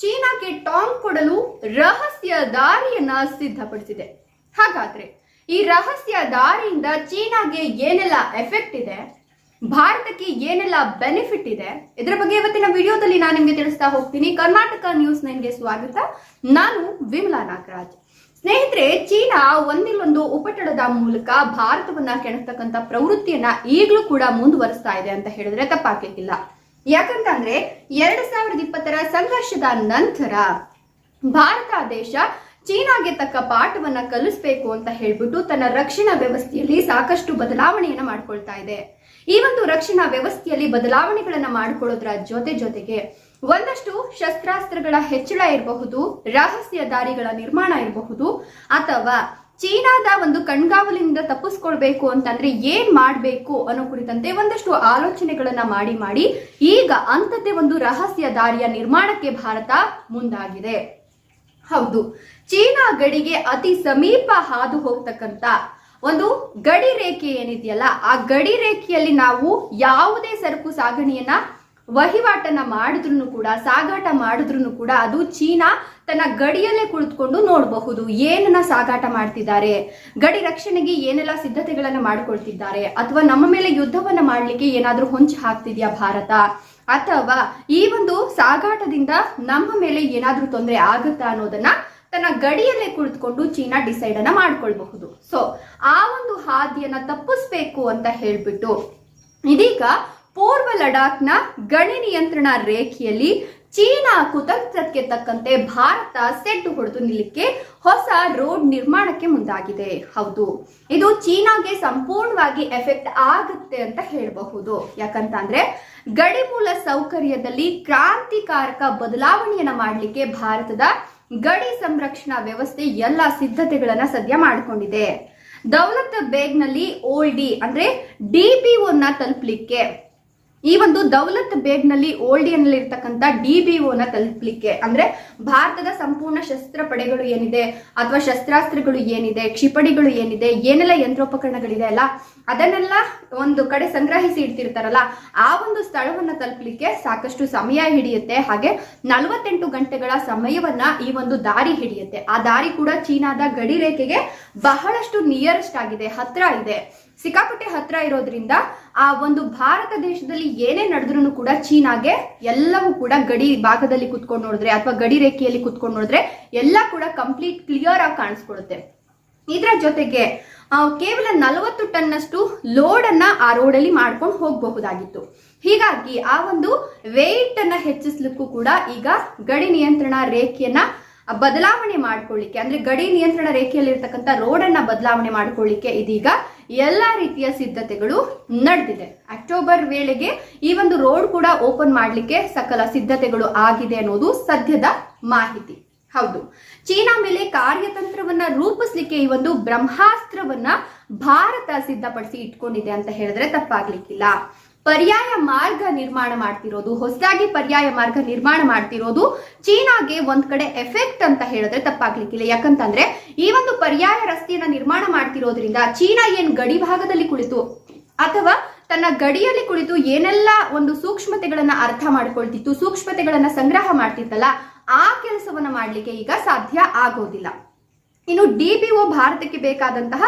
ಚೀನಾಕ್ಕೆ ಟಾಂಗ್ ಕೊಡಲು ರಹಸ್ಯ ದಾರಿಯನ್ನ ಸಿದ್ಧಪಡಿಸಿದೆ. ಹಾಗಾದ್ರೆ ಈ ರಹಸ್ಯ ದಾರಿಯಿಂದ ಚೀನಾಗೆ ಏನೆಲ್ಲ ಎಫೆಕ್ಟ್ ಇದೆ? ಭಾರತಕ್ಕೆ ಏನೆಲ್ಲ ಬೆನಿಫಿಟ್ ಇದೆ? ಇದರ ಬಗ್ಗೆ ಇವತ್ತಿನ ವಿಡಿಯೋದಲ್ಲಿ ನಾನು ನಿಮಗೆ ತಿಳಿಸ್ತಾ ಹೋಗ್ತೀನಿ. ಕರ್ನಾಟಕ ನ್ಯೂಸ್ ನೈನ್ಗೆ ಸ್ವಾಗತ. ನಾನು ವಿಮಲಾ ನಾಗರಾಜ್. ಸ್ನೇಹಿತರೆ, ಚೀನಾ ಒಂದಿಲ್ಲೊಂದು ಉಪಟಳದ ಮೂಲಕ ಭಾರತವನ್ನ ಕೆಣಕ್ತಕ್ಕಂತ ಪ್ರವೃತ್ತಿಯನ್ನ ಈಗಲೂ ಕೂಡ ಮುಂದುವರಿಸ್ತಾ ಇದೆ ಅಂತ ಹೇಳಿದ್ರೆ ತಪ್ಪಾಗ್ಲಿಕ್ಕಿಲ್ಲ. ಯಾಕಂತಂದ್ರೆ ಎರಡ್ ಸಾವಿರದ ಇಪ್ಪತ್ತರ ಸಂಘರ್ಷದ ನಂತರ ಭಾರತ ದೇಶ ಚೀನಾಗೆ ತಕ್ಕ ಪಾಠವನ್ನ ಕಲಿಸ್ಬೇಕು ಅಂತ ಹೇಳ್ಬಿಟ್ಟು ತನ್ನ ರಕ್ಷಣಾ ವ್ಯವಸ್ಥೆಯಲ್ಲಿ ಸಾಕಷ್ಟು ಬದಲಾವಣೆಯನ್ನ ಮಾಡ್ಕೊಳ್ತಾ ಇದೆ. ಈ ಒಂದು ರಕ್ಷಣಾ ವ್ಯವಸ್ಥೆಯಲ್ಲಿ ಬದಲಾವಣೆಗಳನ್ನ ಮಾಡ್ಕೊಳ್ಳೋದ್ರ ಜೊತೆ ಜೊತೆಗೆ ಒಂದಷ್ಟು ಶಸ್ತ್ರಾಸ್ತ್ರಗಳ ಹೆಚ್ಚಳ ಇರಬಹುದು, ರಹಸ್ಯ ದಾರಿಗಳ ನಿರ್ಮಾಣ ಇರಬಹುದು, ಅಥವಾ ಚೀನಾದ ಒಂದು ಕಣ್ಗಾವಲಿನಿಂದ ತಪ್ಪಿಸ್ಕೊಳ್ಬೇಕು ಅಂತಂದ್ರೆ ಏನ್ ಮಾಡಬೇಕು ಅನ್ನೋ ಕುರಿತಂತೆ ಒಂದಷ್ಟು ಆಲೋಚನೆಗಳನ್ನ ಮಾಡಿ ಮಾಡಿ ಈಗ ಅಂಥದ್ದೇ ಒಂದು ರಹಸ್ಯ ದಾರಿಯ ನಿರ್ಮಾಣಕ್ಕೆ ಭಾರತ ಮುಂದಾಗಿದೆ. ಹೌದು, ಚೀನಾ ಗಡಿಗೆ ಅತಿ ಸಮೀಪ ಹಾದು ಹೋಗ್ತಕ್ಕಂತ ಒಂದು ಗಡಿ ರೇಖೆ ಏನಿದೆಯಲ್ಲ, ಆ ಗಡಿ ರೇಖೆಯಲ್ಲಿ ನಾವು ಯಾವುದೇ ಸರಕು ಸಾಗಣೆಯನ್ನ ವಹಿವಾಟನ್ನ ಮಾಡಿದ್ರು ಕೂಡ, ಸಾಗಾಟ ಮಾಡಿದ್ರು ಕೂಡ ಅದು ಚೀನಾ ತನ್ನ ಗಡಿಯಲ್ಲೇ ಕುಳಿತುಕೊಂಡು ನೋಡಬಹುದು. ಏನನ್ನ ಸಾಗಾಟ ಮಾಡ್ತಿದ್ದಾರೆ? ಗಡಿ ರಕ್ಷಣೆಗೆ ಏನೆಲ್ಲ ಸಿದ್ಧತೆಗಳನ್ನ ಮಾಡಿಕೊಳ್ತಿದ್ದಾರೆ? ಅಥವಾ ನಮ್ಮ ಮೇಲೆ ಯುದ್ಧವನ್ನ ಮಾಡ್ಲಿಕ್ಕೆ ಏನಾದ್ರೂ ಹೊಂಚು ಹಾಕ್ತಿದ್ಯಾ ಭಾರತ? ಅಥವಾ ಈ ಒಂದು ಸಾಗಾಟದಿಂದ ನಮ್ಮ ಮೇಲೆ ಏನಾದ್ರೂ ತೊಂದರೆ ಆಗುತ್ತಾ ಅನ್ನೋದನ್ನ ತನ್ನ ಗಡಿಯಲ್ಲೇ ಕುಳಿತುಕೊಂಡು ಚೀನಾ ಡಿಸೈಡ್ ಅನ್ನ ಮಾಡ್ಕೊಳ್ಬಹುದು. ಸೊ ಆ ಒಂದು ಹಾದಿಯನ್ನ ತಪ್ಪಿಸ್ಬೇಕು ಅಂತ ಹೇಳ್ಬಿಟ್ಟು ಇದೀಗ ಪೂರ್ವ ಲಡಾಖ್ನ ಗಣಿ ನಿಯಂತ್ರಣ ರೇಖೆಯಲ್ಲಿ ಚೀನಾ ಕುತಂತ್ರಕ್ಕೆ ತಕ್ಕಂತೆ ಭಾರತ ಸೆಡ್ಡು ಹೊಡೆದು ನಿಲ್ಲಕ್ಕೆ ಹೊಸ ರೋಡ್ ನಿರ್ಮಾಣಕ್ಕೆ ಮುಂದಾಗಿದೆ. ಹೌದು, ಇದು ಚೀನಾಗೆ ಸಂಪೂರ್ಣವಾಗಿ ಎಫೆಕ್ಟ್ ಆಗುತ್ತೆ ಅಂತ ಹೇಳಬಹುದು. ಯಾಕಂತಂದ್ರೆ ಗಡಿ ಮೂಲ ಸೌಕರ್ಯದಲ್ಲಿ ಕ್ರಾಂತಿಕಾರಕ ಬದಲಾವಣೆಯನ್ನ ಮಾಡಲಿಕ್ಕೆ ಭಾರತದ ಗಡಿ ಸಂರಕ್ಷಣಾ ವ್ಯವಸ್ಥೆ ಎಲ್ಲ ಸಿದ್ಧತೆಗಳನ್ನ ಸದ್ಯ ಮಾಡಿಕೊಂಡಿದೆ. ದೌಲತ್ ಬೇಗ್ನಲ್ಲಿ ಓಲ್ಡಿ ಅಂದ್ರೆ ಡಿಪಿಒನ್ನ ತಲುಪಲಿಕ್ಕೆ ಈ ಒಂದು ದೌಲತ್ ಬೇಗ್ನಲ್ಲಿ ಓಲ್ಡಿಯಲ್ಲಿ ಇರ್ತಕ್ಕಂಥ ಡಿ ಬಿ ನ ತಲುಪಲಿಕ್ಕೆ. ಅಂದ್ರೆ ಭಾರತದ ಸಂಪೂರ್ಣ ಶಸ್ತ್ರ ಪಡೆಗಳು ಏನಿದೆ, ಅಥವಾ ಶಸ್ತ್ರಾಸ್ತ್ರಗಳು ಏನಿದೆ, ಕ್ಷಿಪಣಿಗಳು ಏನಿದೆ, ಏನೆಲ್ಲ ಯಂತ್ರೋಪಕರಣಗಳಿದೆ ಅಲ್ಲ, ಅದನ್ನೆಲ್ಲ ಒಂದು ಕಡೆ ಸಂಗ್ರಹಿಸಿ ಇಡ್ತಿರ್ತಾರಲ್ಲ, ಆ ಒಂದು ಸ್ಥಳವನ್ನ ತಲುಪಲಿಕ್ಕೆ ಸಾಕಷ್ಟು ಸಮಯ ಹಿಡಿಯುತ್ತೆ. ಹಾಗೆ ನಲವತ್ತೆಂಟು ಗಂಟೆಗಳ ಸಮಯವನ್ನ ಈ ಒಂದು ದಾರಿ ಹಿಡಿಯುತ್ತೆ. ಆ ದಾರಿ ಕೂಡ ಚೀನಾದ ಗಡಿ ರೇಖೆಗೆ ಬಹಳಷ್ಟು ನಿಯರೆಸ್ಟ್ ಆಗಿದೆ, ಹತ್ರ ಇದೆ. ಸಿಕ್ಕಾಪಟ್ಟೆ ಹತ್ರ ಇರೋದ್ರಿಂದ ಆ ಒಂದು ಭಾರತ ದೇಶದಲ್ಲಿ ಏನೇ ನಡೆದ್ರು ಕೂಡ ಚೀನಾಗೆ ಎಲ್ಲವೂ ಕೂಡ ಗಡಿ ಭಾಗದಲ್ಲಿ ಕುತ್ಕೊಂಡು ನೋಡಿದ್ರೆ ಅಥವಾ ಗಡಿ ರೇಖೆಯಲ್ಲಿ ಕುತ್ಕೊಂಡು ನೋಡಿದ್ರೆ ಎಲ್ಲ ಕೂಡ ಕಂಪ್ಲೀಟ್ ಕ್ಲಿಯರ್ ಆಗಿ ಕಾಣಿಸ್ಕೊಡುತ್ತೆ ಇದರ ಜೊತೆಗೆ ಕೇವಲ ನಲವತ್ತು ಟನ್ನಷ್ಟು ಲೋಡ್ ಅನ್ನ ಆ ರೋಡಲ್ಲಿ ಮಾಡ್ಕೊಂಡು ಹೋಗಬಹುದಾಗಿತ್ತು. ಹೀಗಾಗಿ ಆ ಒಂದು ವೇಟ್ ಅನ್ನ ಹೆಚ್ಚಿಸ್ಲಿಕ್ಕೂ ಕೂಡ ಈಗ ಗಡಿ ನಿಯಂತ್ರಣ ರೇಖೆಯನ್ನ ಬದಲಾವಣೆ ಮಾಡ್ಕೊಳ್ಳಿಕ್ಕೆ, ಅಂದ್ರೆ ಗಡಿ ನಿಯಂತ್ರಣ ರೇಖೆಯಲ್ಲಿ ಇರ್ತಕ್ಕಂಥ ರೋಡ್ ಅನ್ನ ಬದಲಾವಣೆ ಮಾಡ್ಕೊಳ್ಳಿಕ್ಕೆ ಇದೀಗ ಎಲ್ಲಾ ರೀತಿಯ ಸಿದ್ಧತೆಗಳು ನಡೆದಿದೆ. ಅಕ್ಟೋಬರ್ ವೇಳೆಗೆ ಈ ಒಂದು ರೋಡ್ ಕೂಡ ಓಪನ್ ಮಾಡಲಿಕ್ಕೆ ಸಕಲ ಸಿದ್ಧತೆಗಳು ಆಗಿದೆ ಅನ್ನೋದು ಸದ್ಯದ ಮಾಹಿತಿ. ಹೌದು. ಚೀನಾ ಮೇಲೆ ಕಾರ್ಯತಂತ್ರವನ್ನ ರೂಪಿಸ್ಲಿಕ್ಕೆ ಈ ಒಂದು ಬ್ರಹ್ಮಾಸ್ತ್ರವನ್ನ ಭಾರತ ಸಿದ್ಧಪಡಿಸಿ ಇಟ್ಕೊಂಡಿದೆ ಅಂತ ಹೇಳಿದ್ರೆ ತಪ್ಪಾಗ್ಲಿಕ್ಕಿಲ್ಲ. ಪರ್ಯಾಯ ಮಾರ್ಗ ನಿರ್ಮಾಣ ಮಾಡ್ತಿರೋದು, ಹೊಸದಾಗಿ ಪರ್ಯಾಯ ಮಾರ್ಗ ನಿರ್ಮಾಣ ಮಾಡ್ತಿರೋದು ಚೀನಾಗೆ ಒಂದ್ ಕಡೆ ಎಫೆಕ್ಟ್ ಅಂತ ಹೇಳಿದ್ರೆ ತಪ್ಪಾಗ್ಲಿಕ್ಕಿಲ್ಲ. ಯಾಕಂತಂದ್ರೆ ಈ ಒಂದು ಪರ್ಯಾಯ ರಸ್ತೆಯನ್ನ ನಿರ್ಮಾಣ ಮಾಡ್ತಿರೋದ್ರಿಂದ ಚೀನಾ ಏನ್ ಗಡಿ ಭಾಗದಲ್ಲಿ ಕುಳಿತು ಅಥವಾ ತನ್ನ ಗಡಿಯಲ್ಲಿ ಕುಳಿತು ಏನೆಲ್ಲ ಒಂದು ಸೂಕ್ಷ್ಮತೆಗಳನ್ನ ಅರ್ಥ ಮಾಡ್ಕೊಳ್ತಿತ್ತು, ಸೂಕ್ಷ್ಮತೆಗಳನ್ನ ಸಂಗ್ರಹ ಮಾಡ್ತಿತ್ತಲ್ಲ, ಆ ಕೆಲಸವನ್ನ ಮಾಡ್ಲಿಕ್ಕೆ ಈಗ ಸಾಧ್ಯ ಆಗೋದಿಲ್ಲ. ಇನ್ನು ಡಿ ಭಾರತಕ್ಕೆ ಬೇಕಾದಂತಹ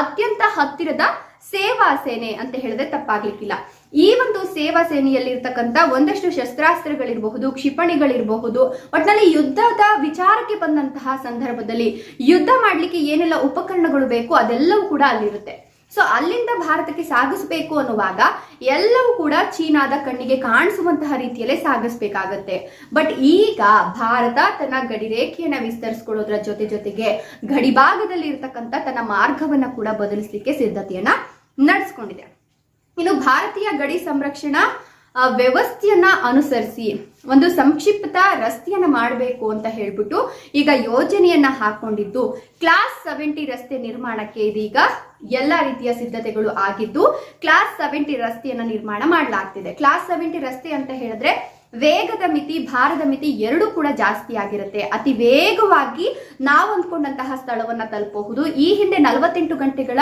ಅತ್ಯಂತ ಹತ್ತಿರದ ಸೇವಾ ಸೇನೆ ಅಂತ ಹೇಳಿದ್ರೆ ತಪ್ಪಾಗ್ಲಿಕ್ಕಿಲ್ಲ. ಈ ಒಂದು ಸೇವಾ ಸೇನೆಯಲ್ಲಿ ಇರ್ತಕ್ಕಂಥ ಒಂದಷ್ಟು ಶಸ್ತ್ರಾಸ್ತ್ರಗಳಿರಬಹುದು, ಕ್ಷಿಪಣಿಗಳಿರಬಹುದು ಒಟ್ಟಿನಲ್ಲಿ ಯುದ್ಧದ ವಿಚಾರಕ್ಕೆ ಬಂದಂತಹ ಸಂದರ್ಭದಲ್ಲಿ ಯುದ್ಧ ಮಾಡ್ಲಿಕ್ಕೆ ಏನೆಲ್ಲ ಉಪಕರಣಗಳು ಬೇಕು ಅದೆಲ್ಲವೂ ಕೂಡ ಅಲ್ಲಿರುತ್ತೆ. ಸೊ ಅಲ್ಲಿಂದ ಭಾರತಕ್ಕೆ ಸಾಗಿಸಬೇಕು ಅನ್ನುವಾಗ ಎಲ್ಲವೂ ಕೂಡ ಚೀನಾದ ಕಣ್ಣಿಗೆ ಕಾಣಿಸುವಂತಹ ರೀತಿಯಲ್ಲೇ ಸಾಗಿಸಬೇಕಾಗತ್ತೆ. ಬಟ್ ಈಗ ಭಾರತ ತನ್ನ ಗಡಿ ರೇಖೆಯನ್ನ ವಿಸ್ತರಿಸ್ಕೊಳ್ಳೋದ್ರ ಜೊತೆ ಜೊತೆಗೆ ಗಡಿ ಭಾಗದಲ್ಲಿ ಇರ್ತಕ್ಕಂಥ ತನ್ನ ಮಾರ್ಗವನ್ನ ಕೂಡ ಬದಲಿಸಲಿಕ್ಕೆ ಸಿದ್ಧತೆಯನ್ನ ನಡೆಸ್ಕೊಂಡಿದೆ. ಇನ್ನು ಭಾರತೀಯ ಗಡಿ ಸಂರಕ್ಷಣಾ ವ್ಯವಸ್ಥೆಯನ್ನ ಅನುಸರಿಸಿ ಒಂದು ಸಂಕ್ಷಿಪ್ತ ರಸ್ತೆಯನ್ನ ಮಾಡಬೇಕು ಅಂತ ಹೇಳ್ಬಿಟ್ಟು ಈಗ ಯೋಜನೆಯನ್ನ ಹಾಕೊಂಡಿದ್ದು ಕ್ಲಾಸ್ ಸೆವೆಂಟಿ ರಸ್ತೆ ನಿರ್ಮಾಣಕ್ಕೆ ಇದೀಗ ಎಲ್ಲ ರೀತಿಯ ಸಿದ್ಧತೆಗಳು ಆಗಿದ್ದು ಕ್ಲಾಸ್ ಸೆವೆಂಟಿ ರಸ್ತೆಯನ್ನ ನಿರ್ಮಾಣ ಮಾಡಲಾಗ್ತಿದೆ. ಕ್ಲಾಸ್ ಸೆವೆಂಟಿ ರಸ್ತೆ ಅಂತ ಹೇಳಿದ್ರೆ ವೇಗದ ಮಿತಿ, ಭಾರದ ಮಿತಿ ಎರಡೂ ಕೂಡ ಜಾಸ್ತಿ ಆಗಿರುತ್ತೆ. ಅತಿ ವೇಗವಾಗಿ ನಾವು ಅಂದ್ಕೊಂಡಂತಹ ಸ್ಥಳವನ್ನ ತಲುಪಬಹುದು. ಈ ಹಿಂದೆ ನಲವತ್ತೆಂಟು ಗಂಟೆಗಳ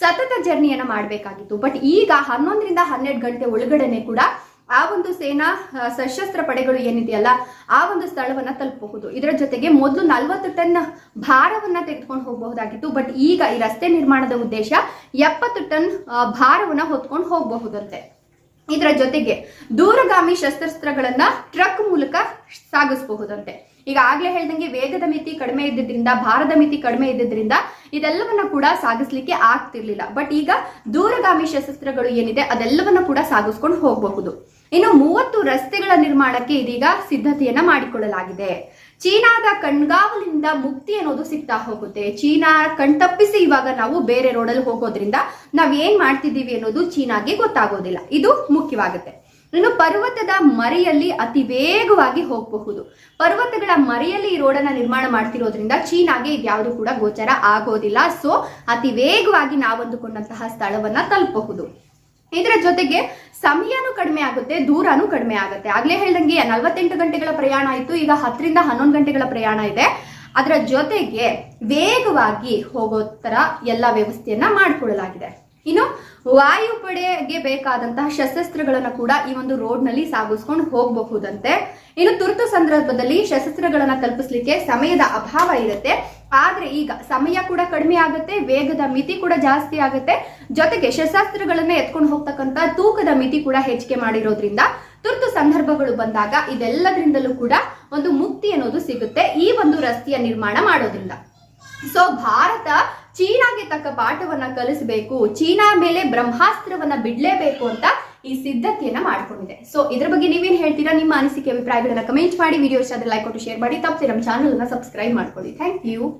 ಸತತ ಜರ್ನಿಯನ್ನ ಮಾಡಬೇಕಾಗಿತ್ತು. ಬಟ್ ಈಗ ಹನ್ನೊಂದರಿಂದ ಹನ್ನೆರಡು ಗಂಟೆ ಒಳಗಡೆನೆ ಕೂಡ ಆ ಒಂದು ಸೇನಾ ಸಶಸ್ತ್ರ ಪಡೆಗಳು ಏನಿದೆಯಲ್ಲ, ಆ ಒಂದು ಸ್ಥಳವನ್ನ ತಲುಪಬಹುದು. ಇದರ ಜೊತೆಗೆ ಮೊದಲು ನಲವತ್ತು ಟನ್ ಭಾರವನ್ನ ತೆಗೆದುಕೊಂಡು ಹೋಗಬಹುದಾಗಿತ್ತು. ಬಟ್ ಈಗ ಈ ರಸ್ತೆ ನಿರ್ಮಾಣದ ಉದ್ದೇಶ ಎಪ್ಪತ್ತು ಟನ್ ಭಾರವನ್ನ ಹೊತ್ಕೊಂಡು ಹೋಗಬಹುದಂತೆ. ಇದರ ಜೊತೆಗೆ ದೂರಗಾಮಿ ಶಸ್ತ್ರಾಸ್ತ್ರಗಳನ್ನ ಟ್ರಕ್ ಮೂಲಕ ಸಾಗಿಸಬಹುದಂತೆ. ಈಗ ಆಗ್ಲೇ ಹೇಳ್ದಂಗೆ ವೇಗದ ಮಿತಿ ಕಡಿಮೆ ಇದ್ದಿದ್ರಿಂದ, ಭಾರದ ಮಿತಿ ಕಡಿಮೆ ಇದ್ದಿದ್ರಿಂದ ಇದೆಲ್ಲವನ್ನ ಕೂಡ ಸಾಗಿಸ್ಲಿಕ್ಕೆ ಆಗ್ತಿರ್ಲಿಲ್ಲ. ಬಟ್ ಈಗ ದೂರಗಾಮಿ ಶಸ್ತ್ರಗಳು ಏನಿದೆ ಅದೆಲ್ಲವನ್ನ ಕೂಡ ಸಾಗಿಸ್ಕೊಂಡು ಹೋಗಬಹುದು. ಇನ್ನು ಮೂವತ್ತು ರಸ್ತೆಗಳ ನಿರ್ಮಾಣಕ್ಕೆ ಇದೀಗ ಸಿದ್ಧತೆಯನ್ನ ಮಾಡಿಕೊಳ್ಳಲಾಗಿದೆ. ಚೀನಾದ ಕಣ್ಗಾವಲಿನಿಂದ ಮುಕ್ತಿ ಅನ್ನೋದು ಸಿಗ್ತಾ ಹೋಗುತ್ತೆ. ಚೀನಾ ಕಣ್ತಪ್ಪಿಸಿ ಇವಾಗ ನಾವು ಬೇರೆ ರೋಡಲ್ಲಿ ಹೋಗೋದ್ರಿಂದ ನಾವ್ ಏನ್ ಮಾಡ್ತಿದ್ದೀವಿ ಅನ್ನೋದು ಚೀನಾಗೆ ಗೊತ್ತಾಗೋದಿಲ್ಲ. ಇದು ಮುಖ್ಯವಾಗುತ್ತೆ. ಇನ್ನು ಪರ್ವತದ ಮರೆಯಲ್ಲಿ ಅತಿ ವೇಗವಾಗಿ ಹೋಗಬಹುದು. ಪರ್ವತಗಳ ಮರೆಯಲ್ಲಿ ಈ ರೋಡನ್ನ ನಿರ್ಮಾಣ ಮಾಡ್ತಿರೋದ್ರಿಂದ ಚೀನಾಗೆ ಇದ್ಯಾವುದು ಕೂಡ ಗೋಚರ ಆಗೋದಿಲ್ಲ. ಸೊ ಅತಿ ವೇಗವಾಗಿ ನಾವಂದುಕೊಂಡಂತಹ ಸ್ಥಳವನ್ನ ತಲುಪಬಹುದು. ಇದರ ಜೊತೆಗೆ ಸಮಯನೂ ಕಡಿಮೆ ಆಗುತ್ತೆ, ದೂರನೂ ಕಡಿಮೆ ಆಗುತ್ತೆ. ಆಗ್ಲೇ ಹೇಳ್ದಂಗೆ ನಲವತ್ತೆಂಟು ಗಂಟೆಗಳ ಪ್ರಯಾಣ ಆಯ್ತು ಈಗ ಹತ್ತರಿಂದ ಹನ್ನೊಂದು ಗಂಟೆಗಳ ಪ್ರಯಾಣ ಇದೆ. ಅದರ ಜೊತೆಗೆ ವೇಗವಾಗಿ ಹೋಗೋ ತರ ಎಲ್ಲ ವ್ಯವಸ್ಥೆಯನ್ನ ಮಾಡಿಕೊಳ್ಳಲಾಗಿದೆ ಇನ್ನು ವಾಯುಪಡೆಗೆ ಬೇಕಾದಂತಹ ಶಸ್ತ್ರಾಸ್ತ್ರಗಳನ್ನ ಕೂಡ ಈ ಒಂದು ರೋಡ್ನಲ್ಲಿ ಸಾಗಿಸ್ಕೊಂಡು ಹೋಗಬಹುದಂತೆ. ಇನ್ನು ತುರ್ತು ಸಂದರ್ಭದಲ್ಲಿ ಶಸ್ತ್ರಾಸ್ತ್ರಗಳನ್ನ ತಲುಪಿಸ್ಲಿಕ್ಕೆ ಸಮಯದ ಅಭಾವ ಇರುತ್ತೆ. ಆದ್ರೆ ಈಗ ಸಮಯ ಕೂಡ ಕಡಿಮೆ ಆಗುತ್ತೆ, ವೇಗದ ಮಿತಿ ಕೂಡ ಜಾಸ್ತಿ ಆಗುತ್ತೆ. ಜೊತೆಗೆ ಶಸ್ತ್ರಾಸ್ತ್ರಗಳನ್ನ ಎತ್ಕೊಂಡು ಹೋಗ್ತಕ್ಕಂತ ತೂಕದ ಮಿತಿ ಕೂಡ ಹೆಚ್ಚಿಗೆ ಮಾಡಿರೋದ್ರಿಂದ ತುರ್ತು ಸಂದರ್ಭಗಳು ಬಂದಾಗ ಇದೆಲ್ಲದರಿಂದಲೂ ಕೂಡ ಒಂದು ಮುಕ್ತಿ ಅನ್ನೋದು ಸಿಗುತ್ತೆ ಈ ಒಂದು ರಸ್ತೆಯ ನಿರ್ಮಾಣ ಮಾಡೋದ್ರಿಂದ. ಸೊ ಭಾರತ ಚೀನಾಗೆ ತಕ್ಕ ಪಾಠವನ್ನ ಕಲಿಸಬೇಕು, ಚೀನಾ ಮೇಲೆ ಬ್ರಹ್ಮಾಸ್ತ್ರವನ್ನ ಬಿಡ್ಲೇಬೇಕು ಅಂತ ಈ ಸಿದ್ಧತೆಯನ್ನ ಮಾಡ್ಕೊಂಡಿದೆ. ಸೊ ಇದ್ರ ಬಗ್ಗೆ ನೀವೇನ್ ಹೇಳ್ತೀರಾ? ನಿಮ್ಮ ಅನಿಸಿಕೆ, ಅಭಿಪ್ರಾಯಗಳನ್ನ ಕಮೆಂಟ್ ಮಾಡಿ. ವಿಡಿಯೋ ಇಷ್ಟ ಲೈಕ್ ಕೊಟ್ಟು ಶೇರ್ ಮಾಡಿ. ತಪ್ಪದೆ ನಮ್ಮ ಚಾನಲ್ ಸಬ್ಸ್ಕ್ರೈಬ್ ಮಾಡ್ಕೊಳ್ಳಿ. Thank you